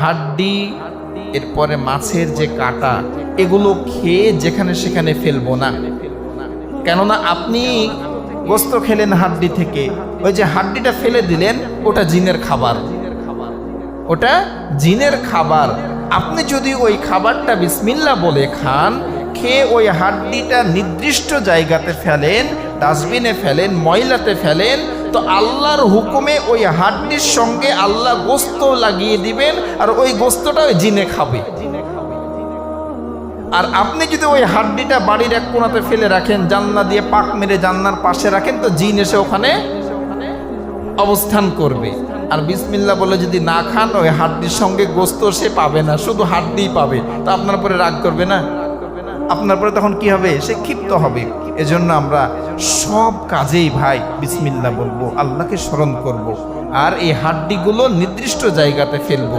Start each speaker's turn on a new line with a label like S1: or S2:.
S1: হাড্ডি, এরপরে মাছের যে কাটা, এগুলো খেয়ে যেখানে সেখানে ফেলব না। কেননা আপনি গোস্ত খেলেন হাড্ডি থেকে, ওই যে হাড্ডিটা ফেলে দিলেন, ওটা জিনের খাবার। ওটা জিনের খাবার। আপনি যদি ওই খাবারটা বিসমিল্লা বলে খান, খেয়ে ওই হাড্ডিটা নির্দিষ্ট জায়গাতে ফেলেন, ডাস্টবিনে ফেলেন, ময়লাতে ফেলেন তো আল্লাহর হুকুমে ওই হাড্ডির সঙ্গে আল্লাহ গোস্ত লাগিয়ে দিবেন, আর ওই গোস্তটা ওই জিনে খাবে। আর আপনি যদি ওই হাড্ডিটা বাড়ির এক কোণাতে ফেলে রাখেন জান্না দিয়ে পাক মেরে জান্নার পাশে রাখেন, তো জিন এসে ওখানে অবস্থান করবে। আর বিসমিল্লা বলে যদি না খান, ওই হাড্ডির সঙ্গে গোস্ত সে পাবে না, শুধু হাড্ডিই পাবে। তো আপনার পরে রাগ করবে না? আপনার পরে তখন কি হবে সে ক্ষিপ্ত হবে এজন্য আমরা সব কাজেই ভাই বিসমিল্লা বলব, আল্লাহকে স্মরণ করব। আর এই হাড্ডিগুলো নির্দিষ্ট জায়গাতে ফেলব